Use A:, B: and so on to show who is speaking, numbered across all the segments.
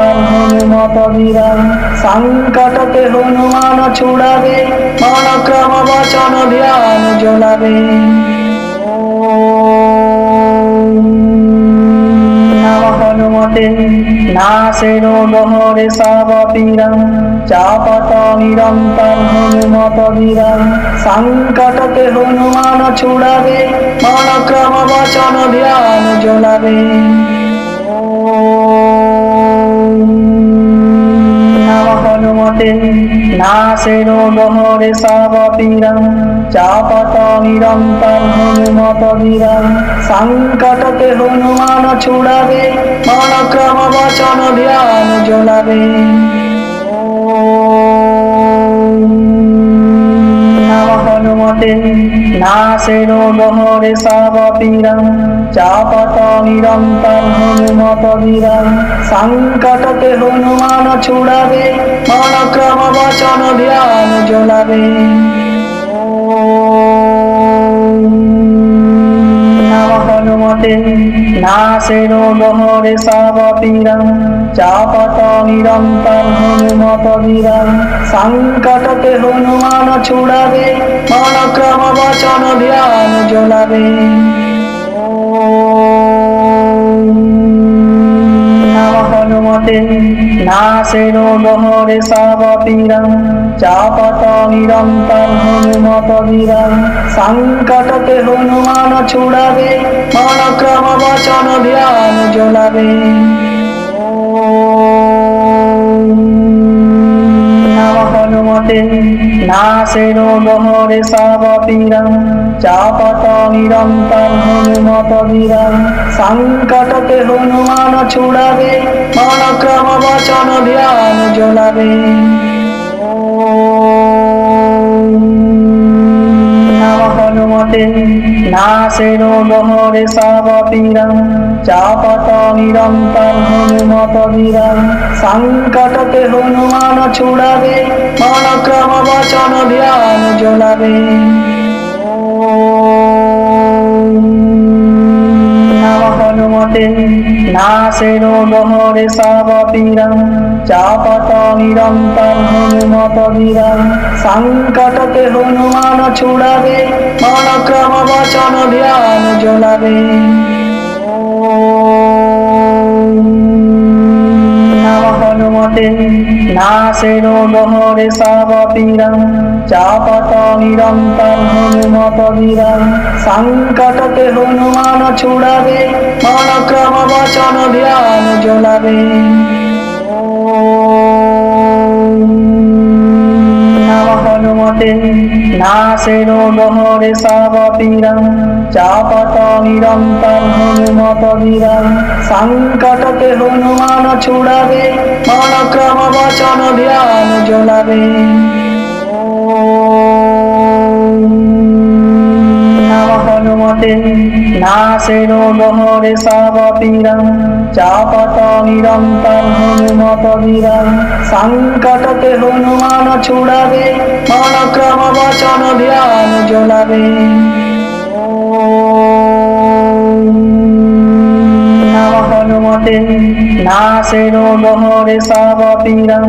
A: হনুমত বীরম সংকটতে হনুমান ছুড়াবে মনক্রম বচন ধ্যান জ্বলাবে। নম হনুমতে নাশের গহরে সাবপীরম চাপতমিরন্তর হনুমত বীরম সংকটতে হনুমান ছুড়াবে, মনক্রম বচন ধ্যান জ্বলাবে। নম হনুমতে নাশের গহরে সাবপীরম চাপতমিরন্তর হনুমত বীরম। সংকটকে হনুমান ছুড়াবে মনক্রম বচন ধ্যান জ্বলাবে। নাশের গহরে সাবপীরম চাপতমিরন্তর হনুমত বীরম সংকটতে হনুমান ছুড়াবে মনক্রম বচন ধ্যান জ্বলাবে। নম হনুমতে বহরে গহরে চাপত নিরন্তর হনুমত বিরা সংকটতে হনুমান ছুড়াবে মনক্রম বচন ধ্যান জ্বলাবে। নম হনুমতে নাশের গহরে চাপত নিরন্তর হনুমত বিরাম। সংকটতে হনুমান ছুড়াবে, মনক্রম বচন ধ্যান জ্বলাবে। নম হনুমতে নাশের গহরে সাবপীরম চাপতমিরন্তর হনুমত বীরম সংকটতে হনুমান ছুড়াবে, মনক্রম বচন ধ্যান জ্বলাবে। নম হনুমতে নাশের গহরে সাবপীরম চাপতমিরন্তর হনুমত বীরম। সংকটতে হনুমান ছুড়াবে মনক্রম বচন ধ্যান জ্বলাবে। নাশের গহরে চাপত নিরন্তর হনুমত বীরম সংকটতে হনুমান ছুড়াবে মনক্রম বচন ধ্যান জ্বলাবে। হনুমতে নাশের গহরে চাপত নিরন্তর হনুমত বীরম সংকটতে হনুমান ছুড়াবে মনক্রম বচন ধ্যান জ্বলাবে। নম হনুমতে নাশের গহরে চাপত নিরন্তর হনুমত বীরম সংকটতে হনুমান ছুড়াবে, মনক্রম বচন ধ্যান জ্বলাবে। নম নাশের গহরে সাবপীরম চাপতমিরন্তর হনুমত বীরম। সংকটতে হনুমান ছুড়াবে, মনক্রম বচন ধ্যান জ্বলাবে। নম হনুমতে নাশের গহরে সাবপীরম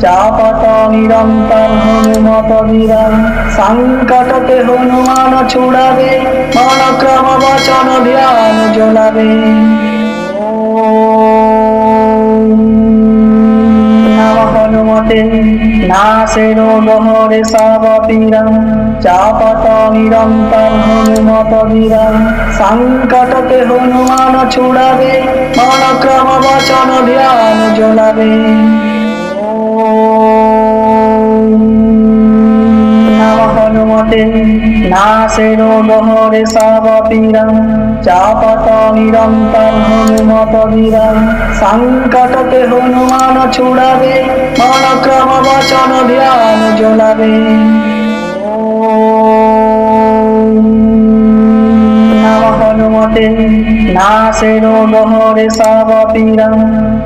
A: চাপতমিরন্তর হনুমত বীরম। সংকটতে হনুমান ছুড়াবে, মনক্রম জ্বলাবে নম হনুমতে নাশের গহরে সাবপীরম চাপতমিরন্তর হনুমত বীরম। সংকটতে হনুমান ছুড়াবে, মনক্রম বচন ধ্যান জ্বলাবে নম হনুমতে নাশের গহরে সাবপীরম চাপতমিরন্তর হনুমত বীরম সংকটতে হনুমান ছুড়াবে মনক্রম বচন ধ্যান জ্বলাবে। নম হনুমতে নাশের গহরে সাবপীরম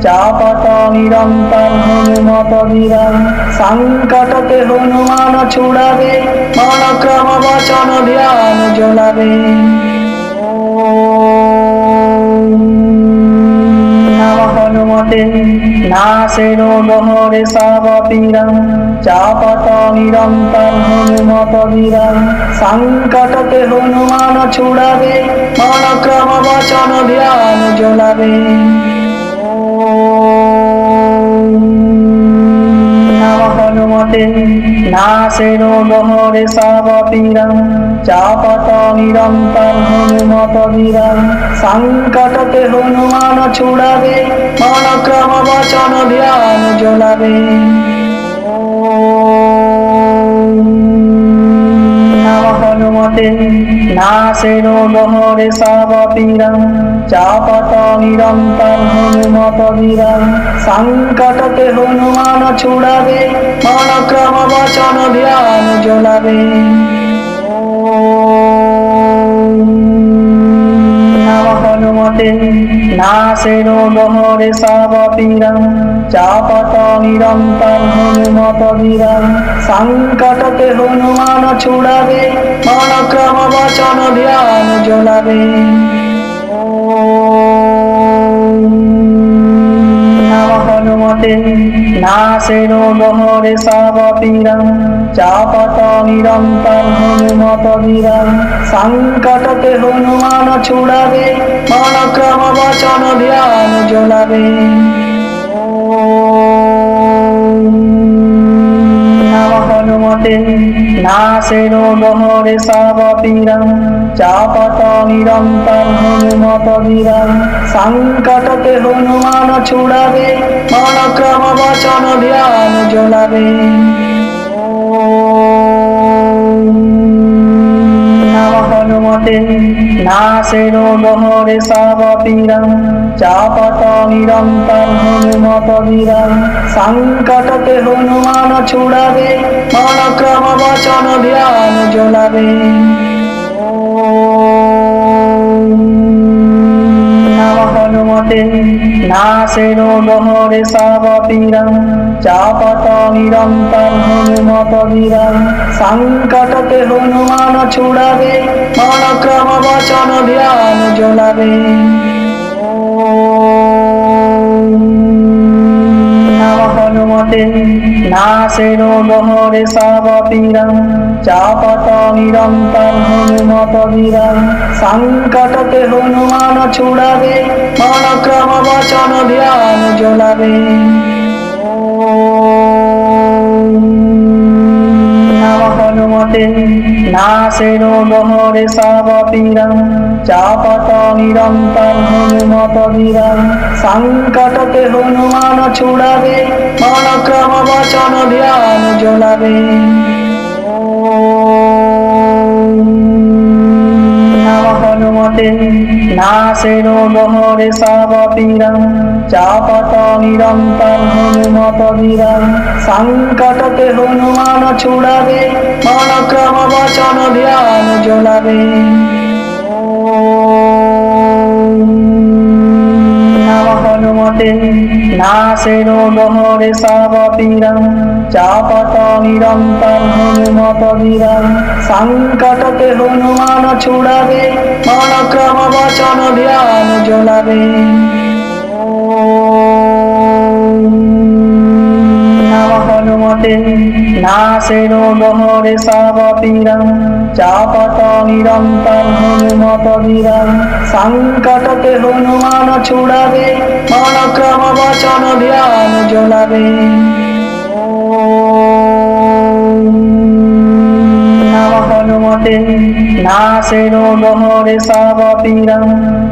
A: চাপত নিরন্তর হনুমত বীরম সংকটতে হনুমান ছুড়াবে মনক্রম বচন ধ্যান জ্বলাবে। নম হনুমতে নাশে রোগ হরে সব পীরম চাপত নিরন্তর হনুমত বীরম সংকটতে হনুমান ছুড়াবে মনক্রম বচন ধ্যান জ্বলাবে। হনুমতে নাশে রোগ হরে সব পীরম চাপত নিরন্তর হনুমত বীরম সংকটতে হনুমান ছুড়াবে, মনক্রম বচন ধ্যান জ্বলাবে। নম হনুমতে নাশে রোগ হরে সব পীরম চাপত নিরন্তর হনুমত বীরম। সংকটতে হনুমান ছুড়াবে, মনক্রম বচন ধ্যান জ্বলাবে। নম হনুমতে নাশে রোগ হরে সব পীরম চাপত নিরন্তর হনুমত বীরম। সংকটতে হনুমান ছুড়াবে মনক্রম বচন ধ্যান জ্বলাবে। হনুমতে নাশে রোগ হরে সব পীরম চাপত নিরন্তর হনুমত বীরম সংকটতে হনুমান ছুড়াবে মনক্রম বচন ধ্যান জ্বলাবে। নম হনুমতে নাশে রোগ হরে সব পীরম চাপত নিরন্তর হনুমত বীরম। সংকটতে হনুমান ছুড়াবে, মনক্রম বচন ধ্যান জ্বলাবে। নম হনুমতে নাশে রোগ হরে সব পীরম চাপত নিরন্তর হনুমত বীরম। সংকটতে হনুমান ছুড়াবে, মনক্রম বচন ধ্যান জ্বলাবে। নম হনুমতে নাশে গহরে হরে সব পীরম চাপত নিরন্তর হনুমত বীরম সংকটতে হনুমান ছুড়াবে মনক্রম বচন ধ্যান জ্বলাবে। নাশে রোগ হরে সব পীরম চাপত নিরন্তর হনুমত বীরম সংকটকে হনুমান ছুড়াবে মনক্রম বচন ধ্যান জ্বলাবে। নম হনুমতে। নাশে রোগ হরে সব পীরম চাপত নিরন্তর হনুমত বীরম। সংকটতে হনুমান ছুড়াবে, মনক্রম বচন ধ্যান জ্বলাবে। নম হনুমতে নাশে রোগ হরে সব পীরম চাপত নিরন্তর হনুমত বীরম সংকটতে হনুমান ছুড়াবে মনক্রম বচন ধ্যান জ্বলাবে নম হনুমতে নাশে রোগ হরে সব পীরম চাপত নিরন্তর হনুমত বীরম সংকটতে হনুমান ছুড়াবে মনক্রম বচন ধ্যান জ্বলাবে। নম হনুমতে নাশে রোগ হরে সব পীরম চাপত নিরন্তর হনুমত বীরম সংকটতে হনুমান ছুড়াবে, মনক্রম বচন ধ্যান জ্বলাবে। নম হনুমতে নাশে রোগ হরে সব পীরম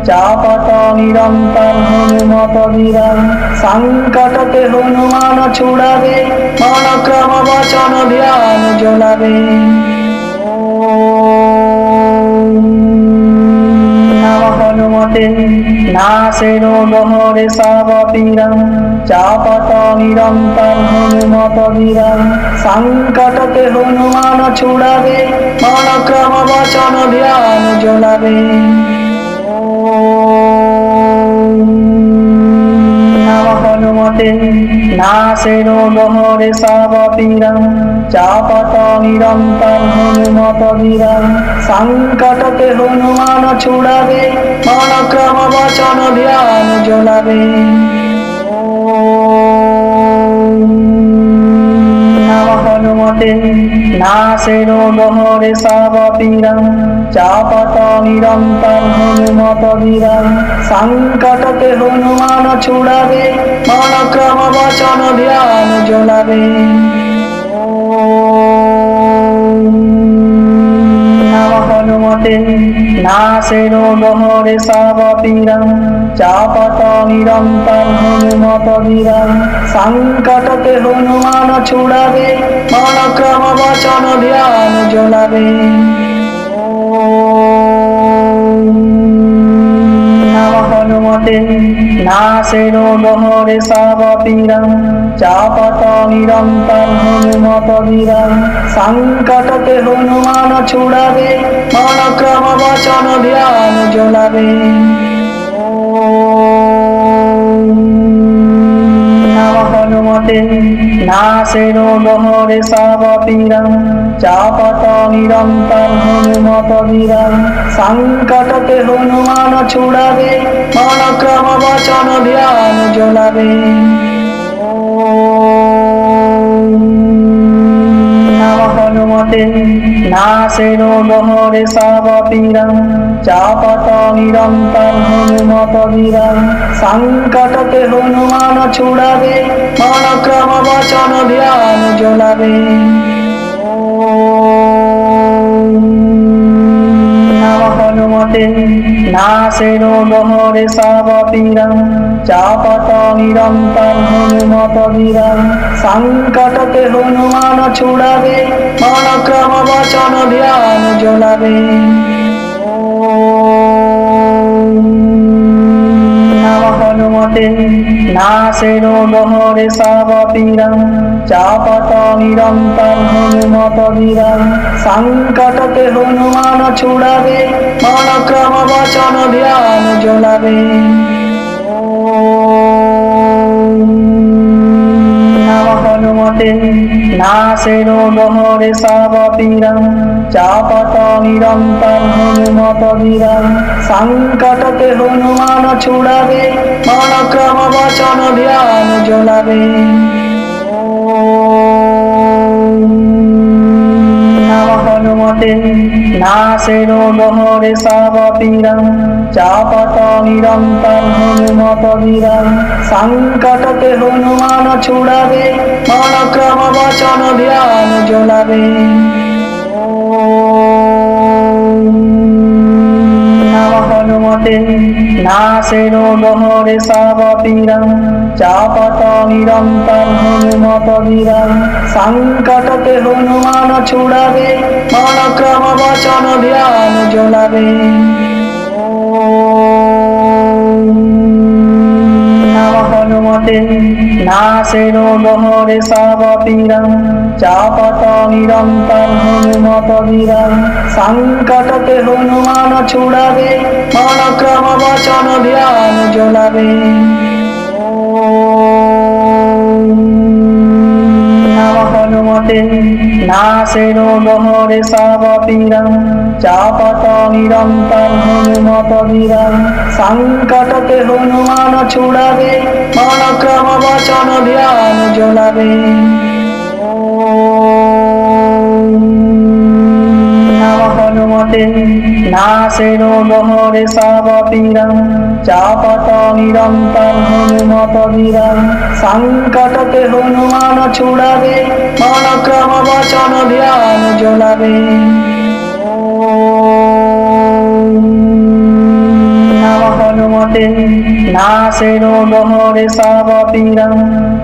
A: চাপত নিরন্তর হনুমত বীরম সংকটতে হনুমান ছুড়াবে মনক্রম বচন ধ্যান জ্বলাবে। নম হনুমতে। নাশে রোগ হরে সব পীরম চাপত নিরন্তর হনুমত বীরম সংকটতে হনুমান ছুড়াবে, মনক্রম বচন ধ্যান জ্বলাবে। নম হনুমতে। নাশের গহরে সাবপীরম চাপত নিরন্তর হনুমত বীরম সংকটতে হনুমান ছুড়াবে মনক্রম বচন ধ্যান জ্বলাবে নম হনুমতে নাশের গহরে সাবপীরম চাপত নিরন্তর হনুমত বীরম সংকটতে হনুমান ছুড়াবে মনক্রম বচন ধ্যান জ্বলাবে। নম হনুমতে নাশের গহরে সাবপীরম চাপত নিরন্তর হনুমত বীরম সংকটতে হনুমান ছুড়াবে মনক্রম বচন ধ্যান জ্বলাবে। হনুমতে নাশের গহরে সাবপীরম চাপত নিরন্তর হনুমত বীরম। সংকটতে হনুমান ছুড়াবে, মনক্রম বচন ধ্যান জ্বলাবে। নাশের গহরে সাবপীরম চাপত নিরন্তর হনুমত বীরম সংকটতে হনুমান ছুড়াবে মনক্রম বচন ধ্যান জ্বলাবে। হনুমতে নাশের গহরে সাবপীরম চাপত নিরন্তর হনুমত বীরম সংকটতে হনুমান ছুড়াবে মনক্রম বচন ধ্যান জ্বলাবে। নম হনুমতে নাশের গহরে সাবপীরম চাপত নিরন্তর হনুমত বীরম। সংকটতে হনুমান ছুড়াবে, মনক্রম বচন ধ্যান জ্বলাবে। নম হনুমতে নাশের গহরে সাবপীরম চাপত নিরন্তর হনুমত বীরম সংকটতে হনুমান ছুড়াবে মনক্রম বচন ধ্যান জ্বলাবে। নম হনুমতে। নাশের গহরে সাবপীরম চাপত নিরন্তর হনুমত বীরম সংকটকে হনুমান ছুড়াবে মনক্রম বচন ধ্যান জ্বলাবে। নাশের গহরে সাবপীরম চাপত নিরন্তর হনুমত বীরম সংকটকে হনুমান ছুড়াবে, মনক্রম বচন ধ্যান জ্বলাবে। নম হনুমতে। নাশের গহরে সাবপীরম চাপত নিরন্তর হনুমত বীরম সংকটতে হনুমান ছুড়াবে মনক্রম বচন ধ্যান জ্বলাবে। নম হনুমতে। নাশের গহরে সাবপীরম চাপত নিরন্তর হনুমত বীরম সংকটতে হনুমান ছুড়াবে, মনক্রম বচন ধ্যান জ্বলাবে। নম হনুমতে নাশের গহরে সাবপীরম চাপত নিরন্তর হনুমত বিরা। সংকটতে হনুমান ছুড়াবে, মনক্রম বচন ধ্যান জ্বলাবে। নম হনুমতে নাশের গহরে সাবপীরম চাপত নিরন্তর হনুমত বীরম সংকটতে হনুমান ছুড়াবে, মনক্রম বচন ধ্যান জ্বলাবে। নম হনুমতে। নাশের গহরে সাবপীরম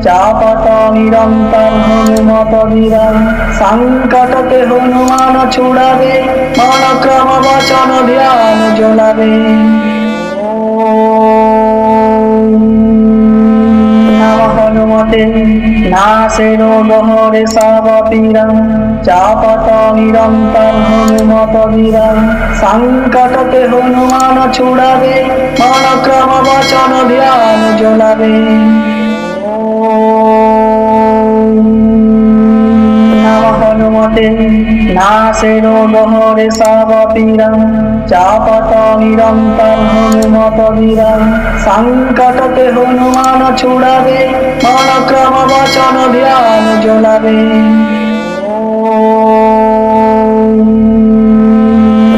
A: চাপত নিরন্তর হনুমত বীরম। সংকটতে হনুমান ছুড়াবে, মনক্রম বচন ধ্যান জ্বলাবে। নম হনুমতে। নাশেরো গহরে সাবপীরং চাপত নিরন্তর হনুমত বীরং সংকটতে হনুমান ছুড়াবে পরক্রম বচন ধ্যান জোলাবে নম হনুমতে নাশে রোগ হরে সব পীড়া চাপত নিরন্তর হনুমত বীরা সংকটতে হনুমান ছুড়াবে মন ক্রম বচন ধ্যান জ্বলাবে।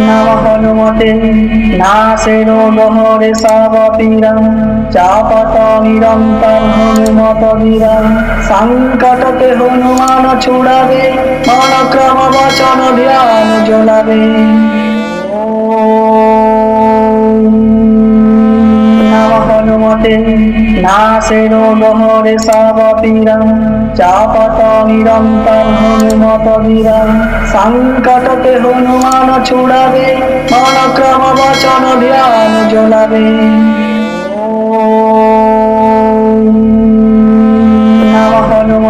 A: নম হনুমতে নাশে রোগ সব পীড়া চাপত নিরন্তর হনুমত বীরা সংকটতে হনুমান ছুড়াবে মন ক্রম বচন ধ্যান জ্বলাবে। নম হনুমতে নাশে রোগ হরে সব পীড়া চাপত নিরন্তর হনুমত বীরা সংকটতে হনুমান ছুড়াবে মন ক্রম বচন ধ্যান জ্বলাবে। নম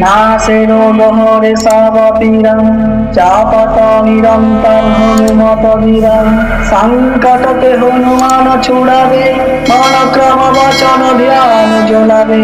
A: না সেরো রোগ হরে সব পীড়া চাপত নিরন্তর হনুমত বীরা সংকটতে হনুমান ছুড়াবে মন ক্রম বচন ধ্যান জ্বলাবে।